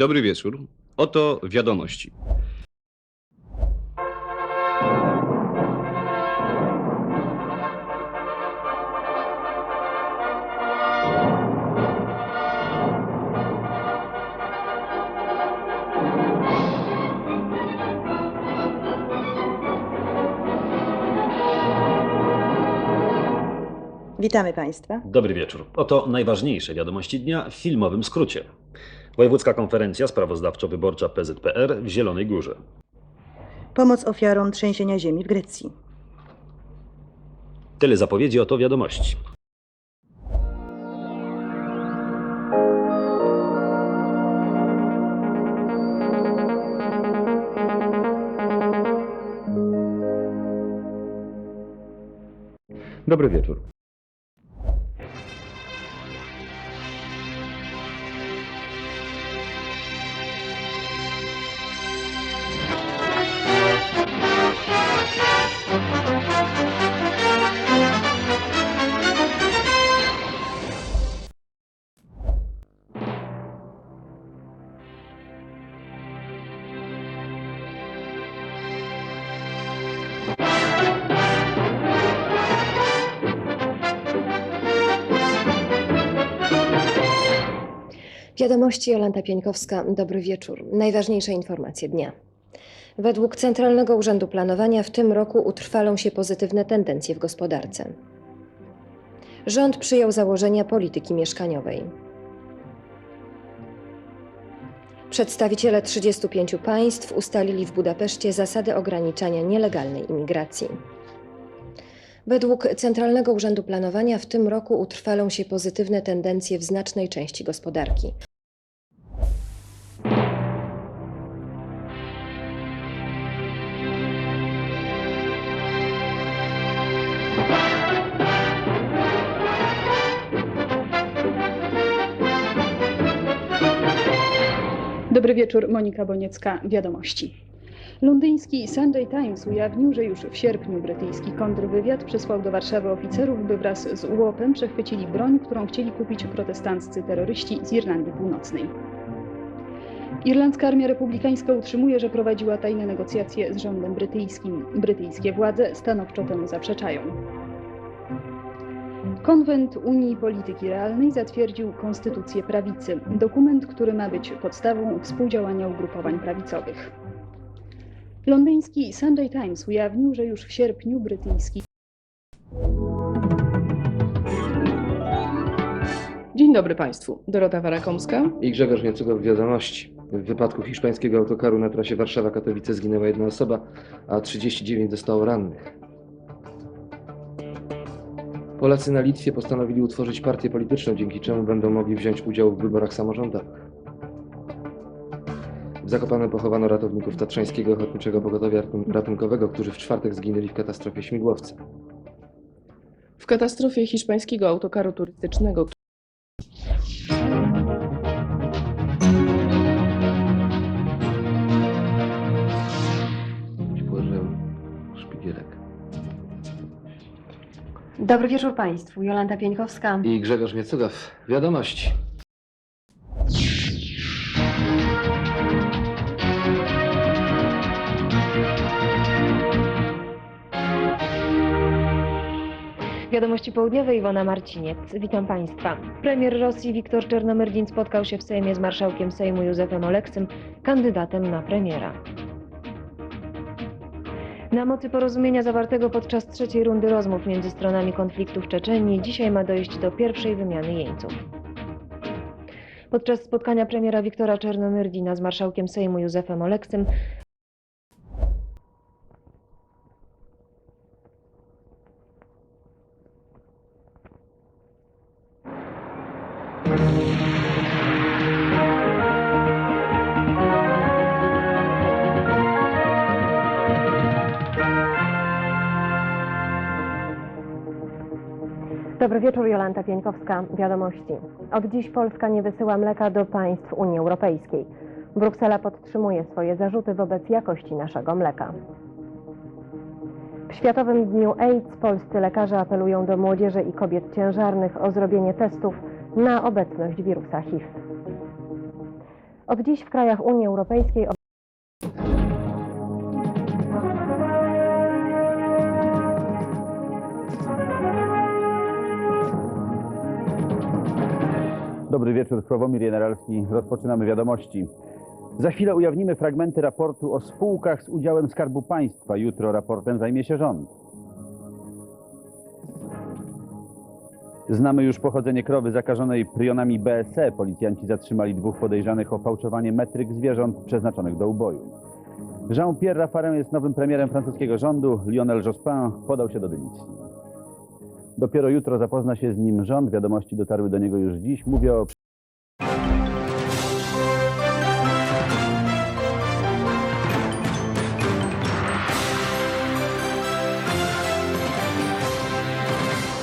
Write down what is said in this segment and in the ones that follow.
Dobry wieczór. Oto wiadomości. Witamy Państwa. Dobry wieczór. Oto najważniejsze wiadomości dnia w filmowym skrócie. Wojewódzka Konferencja Sprawozdawczo-Wyborcza PZPR w Zielonej Górze. Pomoc ofiarom trzęsienia ziemi w Grecji. Tyle zapowiedzi, oto wiadomości. Dobry wieczór. Wiadomości Jolanta Pieńkowska. Dobry wieczór. Najważniejsze informacje dnia. Według Centralnego Urzędu Planowania w tym roku utrwalą się pozytywne tendencje w gospodarce. Rząd przyjął założenia polityki mieszkaniowej. Przedstawiciele 35 państw ustalili w Budapeszcie zasady ograniczania nielegalnej imigracji. Według Centralnego Urzędu Planowania w tym roku utrwalą się pozytywne tendencje w znacznej części gospodarki. Dobry wieczór, Monika Boniecka, Wiadomości. Londyński Sunday Times ujawnił, że już w sierpniu brytyjski kontrwywiad przesłał do Warszawy oficerów, by wraz z UOP-em przechwycili broń, którą chcieli kupić protestanccy terroryści z Irlandii Północnej. Irlandzka Armia Republikańska utrzymuje, że prowadziła tajne negocjacje z rządem brytyjskim. Brytyjskie władze stanowczo temu zaprzeczają. Konwent Unii Polityki Realnej zatwierdził Konstytucję Prawicy, dokument, który ma być podstawą współdziałania ugrupowań prawicowych. Londyński Sunday Times ujawnił, że już w sierpniu brytyjski Dzień dobry Państwu. Dorota Warakomska. I Grzegorz Niecugow Wiadomości. W wypadku hiszpańskiego autokaru na trasie Warszawa-Katowice zginęła jedna osoba, a 39 zostało rannych. Polacy na Litwie postanowili utworzyć partię polityczną, dzięki czemu będą mogli wziąć udział w wyborach samorządowych. W Zakopanem pochowano ratowników Tatrzańskiego Ochotniczego Pogotowia Ratunkowego, którzy w czwartek zginęli w katastrofie śmigłowca. W katastrofie hiszpańskiego autokaru turystycznego, Dobry wieczór Państwu. Jolanta Pieńkowska. I Grzegorz Miecugow. Wiadomości. Wiadomości Południowe Iwona Marciniec. Witam Państwa. Premier Rosji Wiktor Czernomyrdin spotkał się w Sejmie z marszałkiem Sejmu Józefem Oleksym, kandydatem na premiera. Na mocy porozumienia zawartego podczas trzeciej rundy rozmów między stronami konfliktu w Czeczenii dzisiaj ma dojść do pierwszej wymiany jeńców. Podczas spotkania premiera Wiktora Czernomyrdina z marszałkiem Sejmu Józefem Oleksym Dobry wieczór, Jolanta Pieńkowska. Wiadomości. Od dziś Polska nie wysyła mleka do państw Unii Europejskiej. Bruksela podtrzymuje swoje zarzuty wobec jakości naszego mleka. W Światowym Dniu AIDS polscy lekarze apelują do młodzieży i kobiet ciężarnych o zrobienie testów na obecność wirusa HIV. Od dziś w krajach Unii Europejskiej Dobry wieczór, Sławomir Generalski. Rozpoczynamy wiadomości. Za chwilę ujawnimy fragmenty raportu o spółkach z udziałem Skarbu Państwa. Jutro raportem zajmie się rząd. Znamy już pochodzenie krowy zakażonej prionami BSE. Policjanci zatrzymali dwóch podejrzanych o fałszowanie metryk zwierząt przeznaczonych do uboju. Jean-Pierre Raffarin jest nowym premierem francuskiego rządu. Lionel Jospin podał się do dymisji. Dopiero jutro zapozna się z nim rząd. Wiadomości dotarły do niego już dziś. Mówię o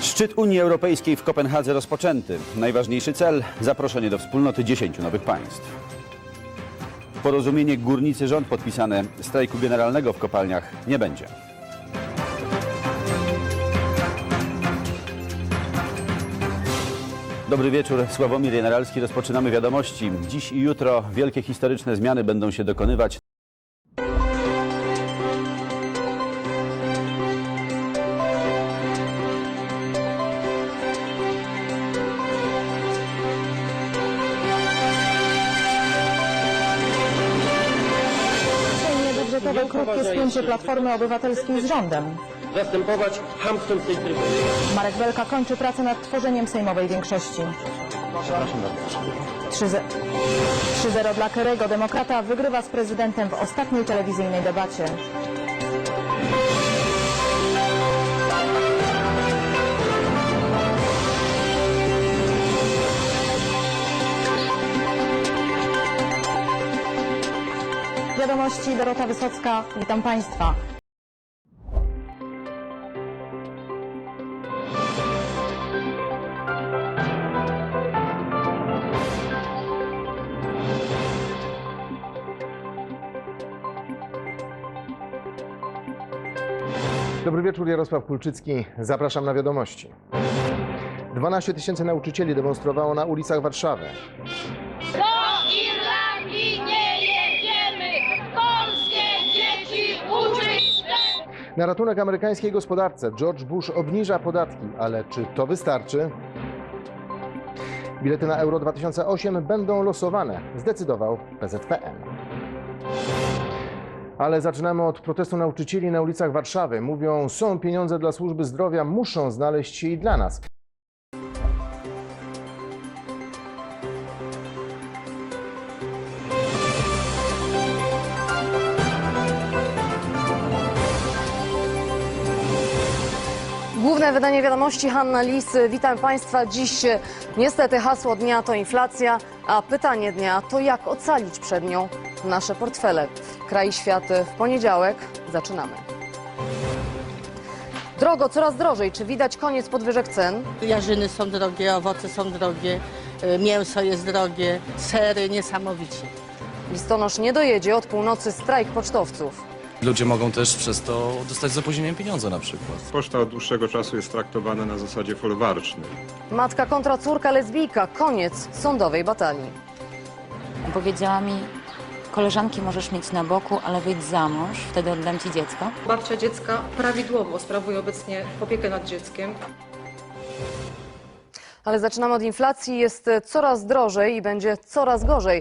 Szczyt Unii Europejskiej w Kopenhadze rozpoczęty. Najważniejszy cel zaproszenie do wspólnoty 10 nowych państw. Porozumienie górnicy rząd podpisane. Strajku generalnego w kopalniach nie będzie. Dobry wieczór, Sławomir Generalski. Rozpoczynamy wiadomości. Dziś i jutro wielkie historyczne zmiany będą się dokonywać. Spięcie Platformy Obywatelskiej z rządem. zastępować hamstwem tej trybuny. Marek Belka kończy pracę nad tworzeniem sejmowej większości. 3-0 3-0 dla Kerego. Demokrata wygrywa z prezydentem w ostatniej telewizyjnej debacie. Wiadomości Dorota Wysocka. Witam Państwa. Dobry wieczór, Jarosław Kulczycki. Zapraszam na wiadomości. 12 tysięcy nauczycieli demonstrowało na ulicach Warszawy. Do Irlandii Na ratunek amerykańskiej gospodarce George Bush obniża podatki, ale czy to wystarczy? Bilety na Euro 2008 będą losowane, zdecydował PZPN. Ale zaczynamy od protestu nauczycieli na ulicach Warszawy. Mówią, są pieniądze dla służby zdrowia, muszą znaleźć się i dla nas. Wydanie wiadomości Hanna Lis. Witam Państwa. Dziś niestety hasło dnia to inflacja, a pytanie dnia to jak ocalić przed nią nasze portfele. Kraj i świat w poniedziałek. Zaczynamy. Drogo, coraz drożej. Czy widać koniec podwyżek cen? Jarzyny są drogie, owoce są drogie, y, mięso jest drogie, sery niesamowicie. Listonosz nie dojedzie od północy strajk pocztowców. Ludzie mogą też przez to dostać z opóźnieniem pieniądze na przykład. Poczta od dłuższego czasu jest traktowana na zasadzie folwarcznej. Matka kontra córka lesbijka. Koniec sądowej batalii. Powiedziała mi, koleżanki możesz mieć na boku, ale wyjdź za mąż, wtedy oddam ci dziecko. Babcia dziecka prawidłowo sprawuje obecnie opiekę nad dzieckiem. Ale zaczynamy od inflacji. Jest coraz drożej i będzie coraz gorzej.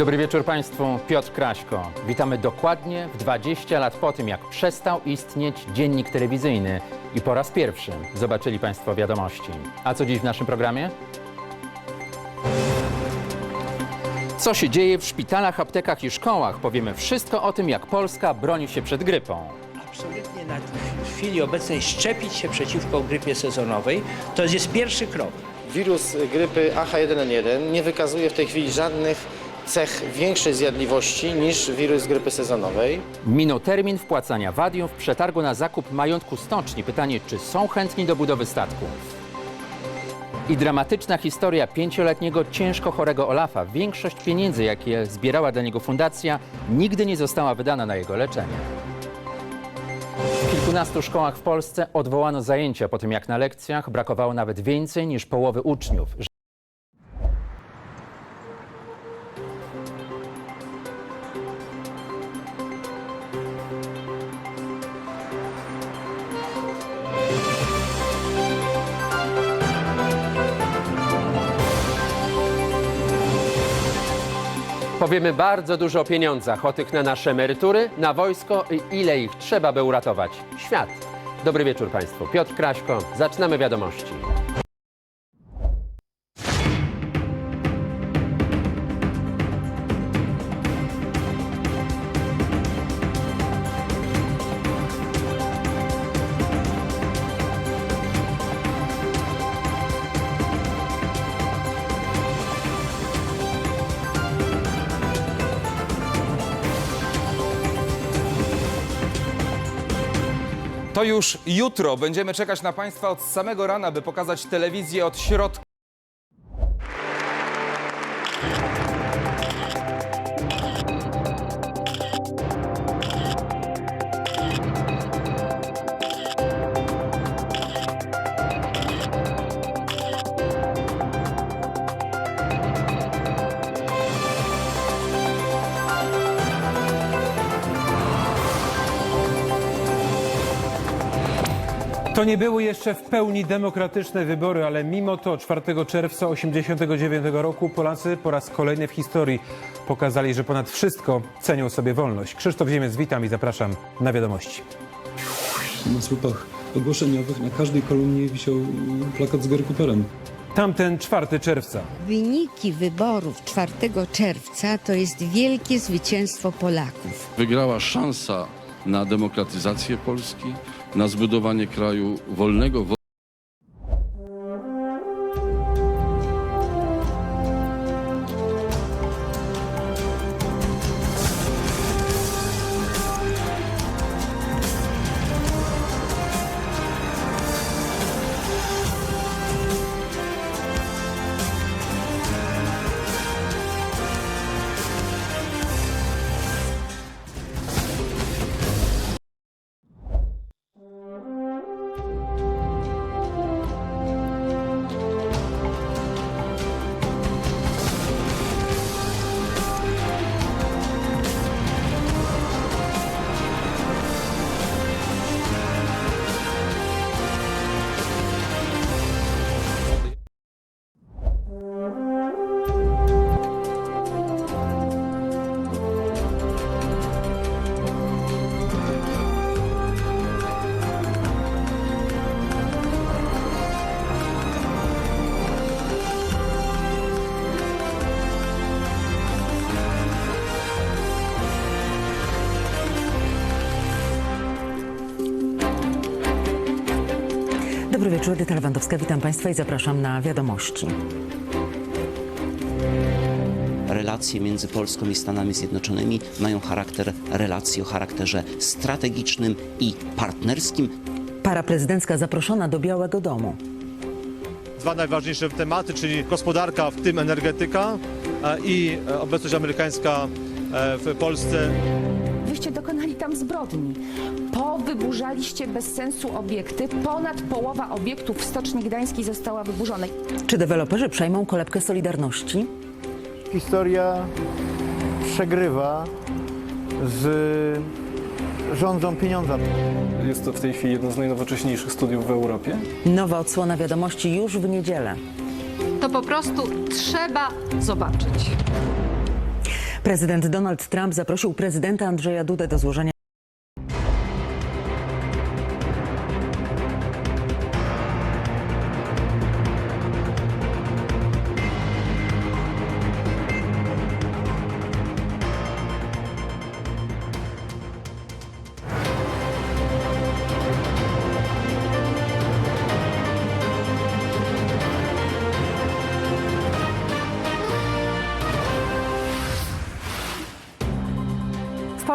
Dobry wieczór Państwu, Piotr Kraśko. Witamy dokładnie w 20 lat po tym, jak przestał istnieć dziennik telewizyjny i po raz pierwszy zobaczyli Państwo wiadomości. A co dziś w naszym programie? Co się dzieje w szpitalach, aptekach i szkołach? Powiemy wszystko o tym, jak Polska broni się przed grypą. absolutnie na w chwili obecnej szczepić się przeciwko grypie sezonowej. To jest pierwszy krok. Wirus grypy AH1N1 nie wykazuje w tej chwili żadnych cech większej zjadliwości niż wirus grypy sezonowej. Minął termin wpłacania wadium w przetargu na zakup majątku stoczni. Pytanie, czy są chętni do budowy statków? I dramatyczna historia pięcioletniego ciężko chorego Olafa. Większość pieniędzy, jakie zbierała dla niego fundacja, nigdy nie została wydana na jego leczenie. W kilkunastu szkołach w Polsce odwołano zajęcia po tym, jak na lekcjach brakowało nawet więcej niż połowy uczniów. Powiemy bardzo dużo o pieniądzach, o tych na nasze emerytury, na wojsko i ile ich trzeba, by uratować świat. Dobry wieczór Państwu. Piotr Kraśko. Zaczynamy wiadomości. To już jutro będziemy czekać na Państwa od samego rana, by pokazać telewizję od środka. To nie były jeszcze w pełni demokratyczne wybory, ale mimo to 4 czerwca 1989 roku Polacy po raz kolejny w historii pokazali, że ponad wszystko cenią sobie wolność. Krzysztof Ziemiec, witam i zapraszam na wiadomości. Na słupach ogłoszeniowych na każdej kolumnie wisiał plakat z Gary Cooperem. Tamten 4 czerwca. Wyniki wyborów 4 czerwca to jest wielkie zwycięstwo Polaków. Wygrała szansa na demokratyzację Polski, na zbudowanie kraju wolnego. Wieczór, Edyta Lewandowska. Witam Państwa i zapraszam na wiadomości. Relacje między Polską i Stanami Zjednoczonymi mają charakter relacji o charakterze strategicznym i partnerskim. Para prezydencka zaproszona do Białego Domu. Dwa najważniejsze tematy, czyli gospodarka, w tym energetyka e, i e, obecność amerykańska e, w Polsce. Wyście dokonali tam zbrodni. Powyburzaliście bez sensu obiekty. Ponad połowa obiektów w Stoczni Gdańskiej została wyburzona. Czy deweloperzy przejmą kolebkę Solidarności? Historia przegrywa z rządzą pieniądza. Jest to w tej chwili jedno z najnowocześniejszych studiów w Europie. Nowa odsłona wiadomości już w niedzielę. To po prostu trzeba zobaczyć. Prezydent Donald Trump zaprosił prezydenta Andrzeja Dudę do złożenia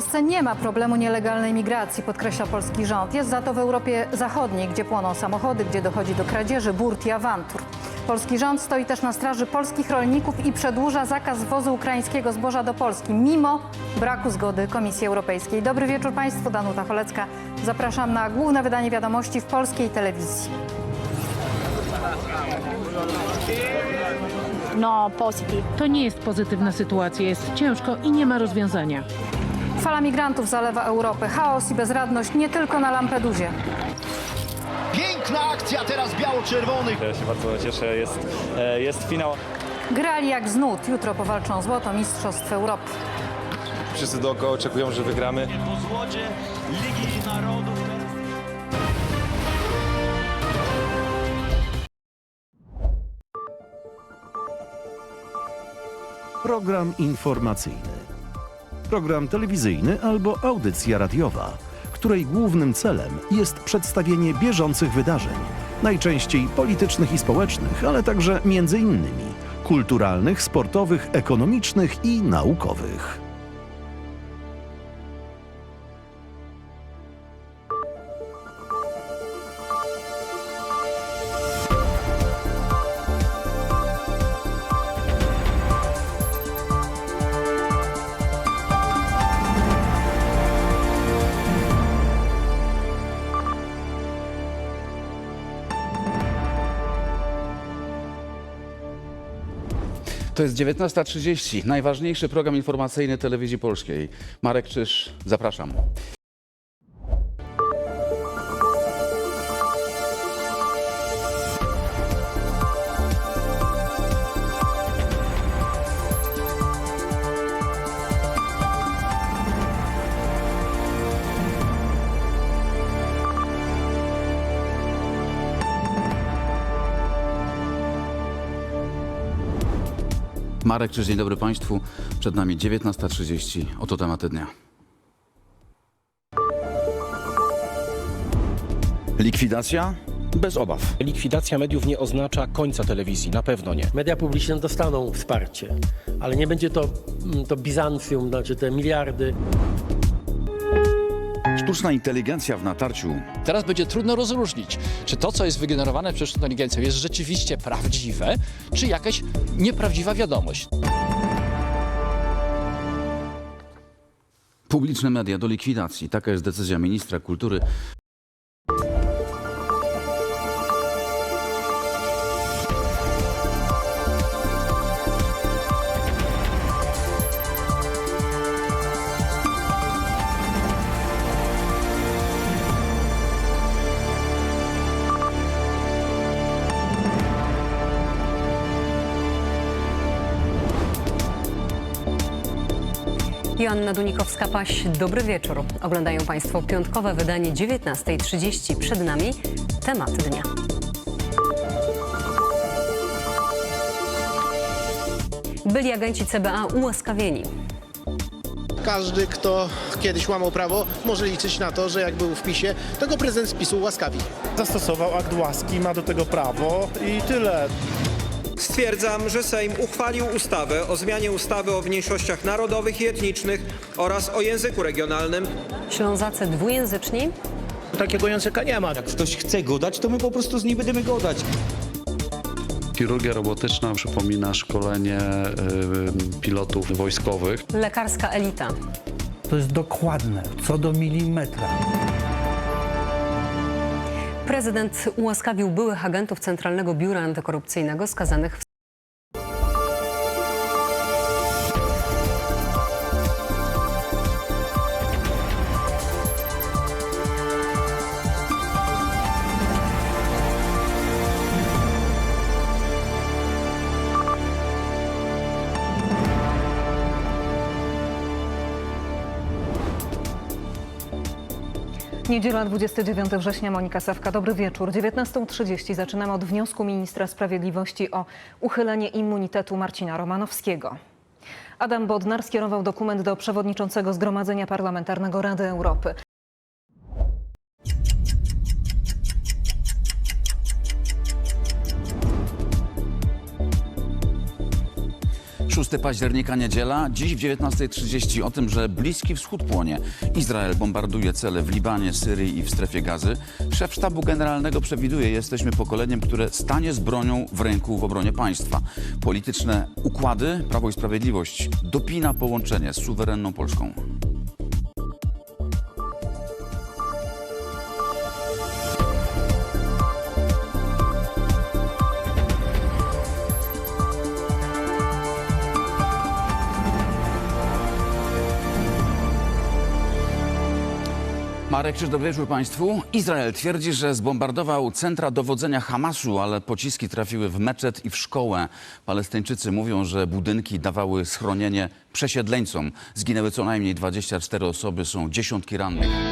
Polsce nie ma problemu nielegalnej migracji, podkreśla polski rząd. Jest za to w Europie Zachodniej, gdzie płoną samochody, gdzie dochodzi do kradzieży, burt i awantur. Polski rząd stoi też na straży polskich rolników i przedłuża zakaz wwozu ukraińskiego zboża do Polski, mimo braku zgody Komisji Europejskiej. Dobry wieczór Państwu, Danuta Cholecka. Zapraszam na główne wydanie wiadomości w polskiej telewizji. No, pozytyw. To nie jest pozytywna sytuacja, jest ciężko i nie ma rozwiązania. Fala migrantów zalewa Europę. Chaos i bezradność nie tylko na Lampedusie. Piękna akcja teraz biało-czerwonych. Ja się bardzo cieszę, jest, e, jest finał. Grali jak z nut. Jutro powalczą złoto Mistrzostw Europy. Wszyscy dookoła oczekują, że wygramy. Po Ligi Narodów. Program informacyjny. Program telewizyjny albo audycja radiowa, której głównym celem jest przedstawienie bieżących wydarzeń, najczęściej politycznych i społecznych, ale także między innymi kulturalnych, sportowych, ekonomicznych i naukowych. To jest 19.30, najważniejszy program informacyjny telewizji polskiej. Marek Czyż, zapraszam. Marek Czyż, dzień dobry Państwu. Przed nami 19.30, oto tematy dnia. Likwidacja? Bez obaw. Likwidacja mediów nie oznacza końca telewizji, na pewno nie. Media publiczne dostaną wsparcie, ale nie będzie to, mm, to Bizancjum, znaczy te miliardy. Sztuczna inteligencja w natarciu. Teraz będzie trudno rozróżnić, czy to, co jest wygenerowane przez sztuczną inteligencją, jest rzeczywiście prawdziwe, czy jakaś nieprawdziwa wiadomość. Publiczne media do likwidacji. Taka jest decyzja ministra kultury. Joanna Dunikowska-Paś, dobry wieczór. Oglądają Państwo piątkowe wydanie 19.30. Przed nami temat dnia. Byli agenci CBA ułaskawieni. Każdy, kto kiedyś łamał prawo, może liczyć na to, że jak był w PiSie, to go prezydent z PiSu łaskawi. Zastosował akt łaski, ma do tego prawo i tyle. Stwierdzam, że Sejm uchwalił ustawę o zmianie ustawy o mniejszościach narodowych i etnicznych oraz o języku regionalnym. Ślązacy dwujęzyczni? Takiego języka nie ma. Jak ktoś chce go dać, to my po prostu z nim będziemy go dać. Chirurgia robotyczna przypomina szkolenie y, pilotów wojskowych. Lekarska elita. To jest dokładne, co do milimetra. Prezydent ułaskawił byłych agentów Centralnego Biura Antykorupcyjnego skazanych w Niedziela 29 września, Monika Sawka. Dobry wieczór. 19.30 zaczynamy od wniosku ministra sprawiedliwości o uchylenie immunitetu Marcina Romanowskiego. Adam Bodnar skierował dokument do przewodniczącego Zgromadzenia Parlamentarnego Rady Europy. 6 października niedziela, dziś w 19.30 o tym, że Bliski Wschód płonie. Izrael bombarduje cele w Libanie, Syrii i w strefie gazy. Szef sztabu generalnego przewiduje, jesteśmy pokoleniem, które stanie z bronią w ręku w obronie państwa. Polityczne układy, Prawo i Sprawiedliwość dopina połączenie z suwerenną Polską. Marek dobry wieczór Państwu. Izrael twierdzi, że zbombardował centra dowodzenia Hamasu, ale pociski trafiły w meczet i w szkołę. Palestyńczycy mówią, że budynki dawały schronienie przesiedleńcom. Zginęły co najmniej 24 osoby, są dziesiątki rannych.